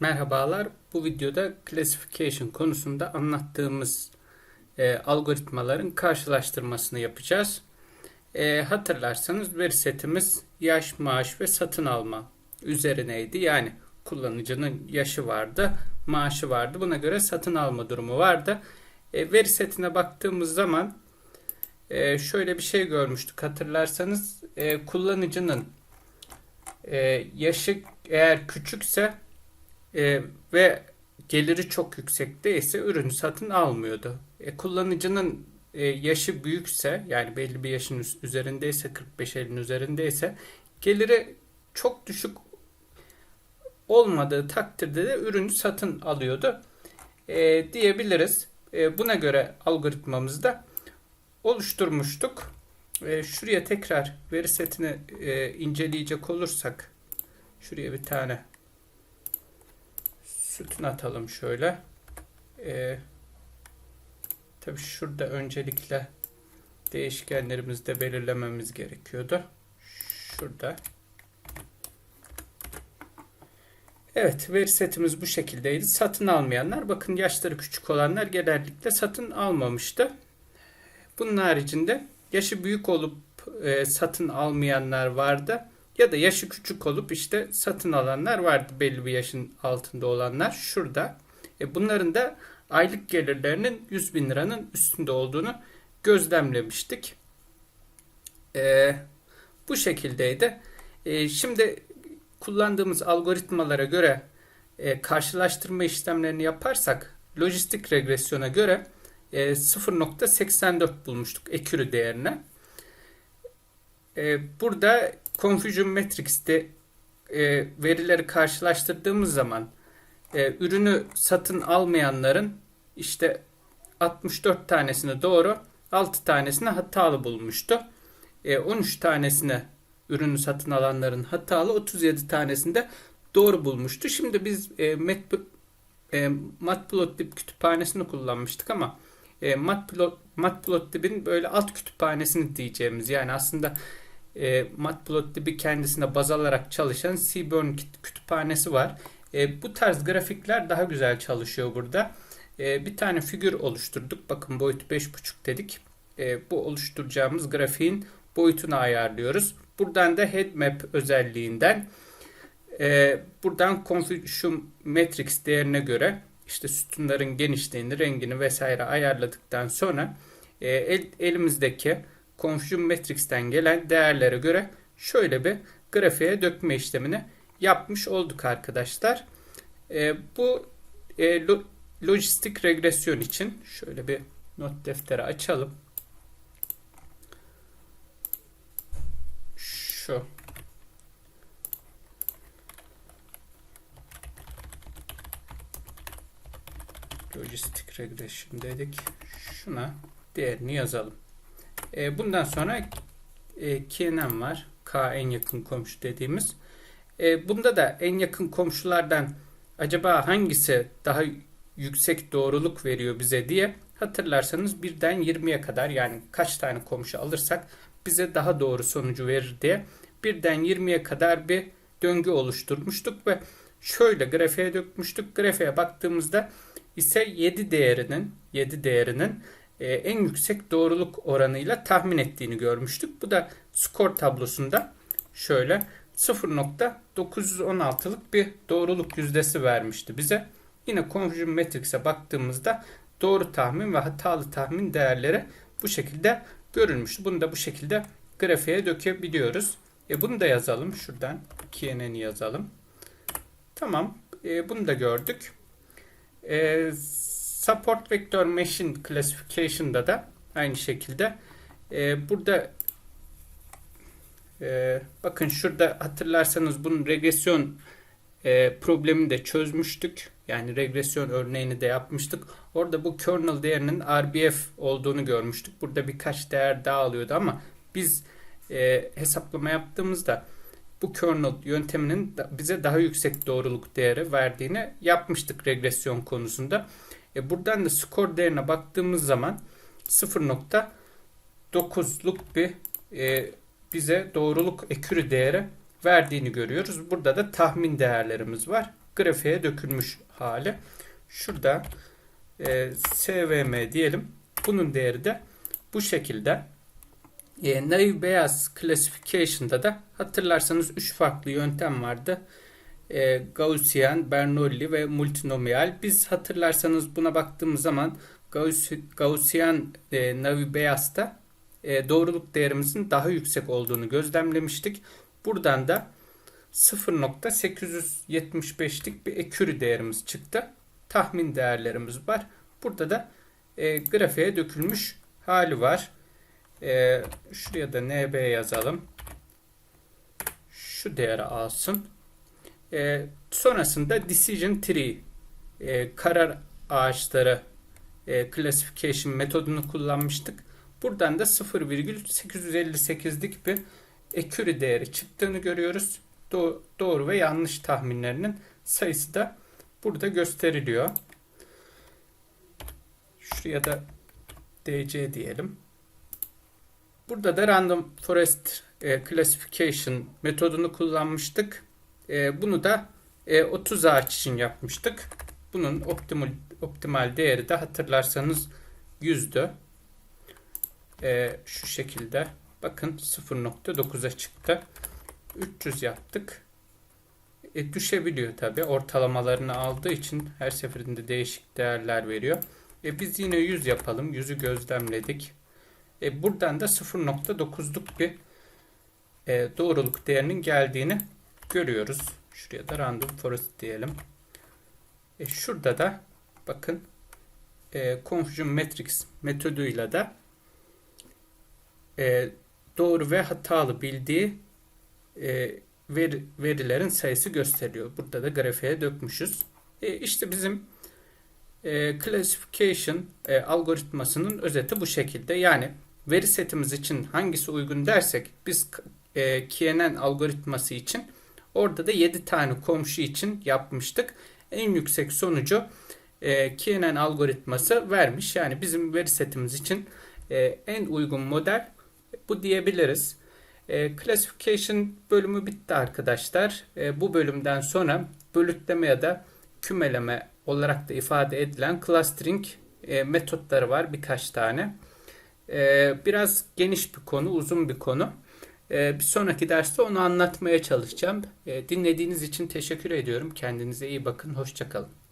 Merhabalar. Bu videoda classification konusunda anlattığımız e, algoritmaların karşılaştırmasını yapacağız. E, hatırlarsanız veri setimiz yaş, maaş ve satın alma üzerineydi. Yani kullanıcının yaşı vardı, maaşı vardı. Buna göre satın alma durumu vardı. E, veri setine baktığımız zaman e, şöyle bir şey görmüştük. Hatırlarsanız e, kullanıcının e, yaşı eğer küçükse e, ve geliri çok yüksek değilse ürünü satın almıyordu. E, kullanıcının e, yaşı büyükse yani belli bir yaşın üzerindeyse 45-50'nin üzerindeyse geliri çok düşük olmadığı takdirde de ürünü satın alıyordu e, diyebiliriz. E, buna göre algoritmamızı da oluşturmuştuk. E, şuraya tekrar veri setini e, inceleyecek olursak şuraya bir tane sütun atalım şöyle. Ee, tabii şurada öncelikle değişkenlerimizi de belirlememiz gerekiyordu. Şurada. Evet veri setimiz bu şekildeydi. Satın almayanlar bakın yaşları küçük olanlar genellikle satın almamıştı. Bunun haricinde yaşı büyük olup e, satın almayanlar vardı. Ya da yaşı küçük olup işte satın alanlar vardı belli bir yaşın altında olanlar şurada. E bunların da aylık gelirlerinin 100 bin liranın üstünde olduğunu gözlemlemiştik. E, bu şekildeydi. E, şimdi kullandığımız algoritmalara göre e, karşılaştırma işlemlerini yaparsak lojistik regresyona göre e, 0.84 bulmuştuk ekürü değerine. E, burada Confusion Matrix'te e, verileri karşılaştırdığımız zaman e, ürünü satın almayanların işte 64 tanesini doğru 6 tanesini hatalı bulmuştu. E, 13 tanesini ürünü satın alanların hatalı 37 tanesinde doğru bulmuştu. Şimdi biz e, Mat, e, Matplotlib kütüphanesini kullanmıştık ama e, Matplot, Matplotlib'in böyle alt kütüphanesini diyeceğimiz yani aslında e, Matplotlib'i kendisine baz alarak çalışan Seaborn kütüphanesi var. E, bu tarz grafikler daha güzel çalışıyor burada. E, bir tane figür oluşturduk. Bakın boyut 5.5 dedik. E, bu oluşturacağımız grafiğin boyutunu ayarlıyoruz. Buradan da head map özelliğinden e, buradan confusion matrix değerine göre işte sütunların genişliğini, rengini vesaire ayarladıktan sonra e, el, elimizdeki Confusion Matrix'ten gelen değerlere göre şöyle bir grafiğe dökme işlemini yapmış olduk arkadaşlar. E, bu e, lo, lojistik regresyon için şöyle bir not defteri açalım. Şu. Lojistik regression dedik. Şuna değerini yazalım. E, bundan sonra e, KNN var. K en yakın komşu dediğimiz. E, bunda da en yakın komşulardan acaba hangisi daha yüksek doğruluk veriyor bize diye hatırlarsanız birden 20'ye kadar yani kaç tane komşu alırsak bize daha doğru sonucu verir diye birden 20'ye kadar bir döngü oluşturmuştuk ve şöyle grafiğe dökmüştük. Grafiğe baktığımızda ise 7 değerinin 7 değerinin e, en yüksek doğruluk oranıyla tahmin ettiğini görmüştük. Bu da skor tablosunda şöyle 0.916'lık bir doğruluk yüzdesi vermişti bize. Yine Confusion Matrix'e baktığımızda doğru tahmin ve hatalı tahmin değerleri bu şekilde görülmüştü. Bunu da bu şekilde grafiğe dökebiliyoruz. E bunu da yazalım. Şuradan KNN'i yazalım. Tamam. E, bunu da gördük. E, Support Vector Machine Classification'da da aynı şekilde e, burada e, bakın şurada hatırlarsanız bunun regresyon e, problemini de çözmüştük. Yani regresyon örneğini de yapmıştık. Orada bu kernel değerinin RBF olduğunu görmüştük. Burada birkaç değer daha alıyordu ama biz e, hesaplama yaptığımızda bu kernel yönteminin bize daha yüksek doğruluk değeri verdiğini yapmıştık regresyon konusunda. E buradan da skor değerine baktığımız zaman 0.9'luk bir e, bize doğruluk ekürü değeri verdiğini görüyoruz. Burada da tahmin değerlerimiz var. grafiğe dökülmüş hali. Şurada e, SVM diyelim. Bunun değeri de bu şekilde. E, naive Bayes Classification'da da hatırlarsanız 3 farklı yöntem vardı. E, Gaussian, Bernoulli ve multinomial. Biz hatırlarsanız buna baktığımız zaman Gauss- Gaussian e, Naive Bayes'ta e, doğruluk değerimizin daha yüksek olduğunu gözlemlemiştik. Buradan da 0.875'lik bir ekürü değerimiz çıktı. Tahmin değerlerimiz var. Burada da e, grafiğe dökülmüş hali var. E, şuraya da NB yazalım. Şu değeri alsın. E, sonrasında decision tree e, karar ağaçları e, classification metodunu kullanmıştık. Buradan da 0,858'lik bir ekürü değeri çıktığını görüyoruz. Do- doğru ve yanlış tahminlerinin sayısı da burada gösteriliyor. Şuraya da DC diyelim. Burada da Random Forest e, Classification metodunu kullanmıştık. E, bunu da e, 30 ağaç için yapmıştık. Bunun optimal optimal değeri de hatırlarsanız 100'dü. E, şu şekilde bakın 0.9'a çıktı. 300 yaptık. E, düşebiliyor tabi. Ortalamalarını aldığı için her seferinde değişik değerler veriyor. E, biz yine 100 yapalım. 100'ü gözlemledik. E, buradan da 0.9'luk bir e, doğruluk değerinin geldiğini görüyoruz. Şuraya da random forest diyelim. E, şurada da bakın e, confusion matrix metoduyla da e, doğru ve hatalı bildiği e, veri, verilerin sayısı gösteriyor. Burada da grafiğe dökmüşüz. E, işte bizim e, classification e, algoritmasının özeti bu şekilde. Yani veri setimiz için hangisi uygun dersek biz e, KNN algoritması için orada da 7 tane komşu için yapmıştık. En yüksek sonucu e, KNN algoritması vermiş. Yani bizim veri setimiz için e, en uygun model bu diyebiliriz. E, classification bölümü bitti arkadaşlar. E, bu bölümden sonra bölütleme ya da kümeleme olarak da ifade edilen clustering e, metotları var birkaç tane. E, biraz geniş bir konu, uzun bir konu. E, bir sonraki derste onu anlatmaya çalışacağım. E, dinlediğiniz için teşekkür ediyorum. Kendinize iyi bakın. Hoşçakalın.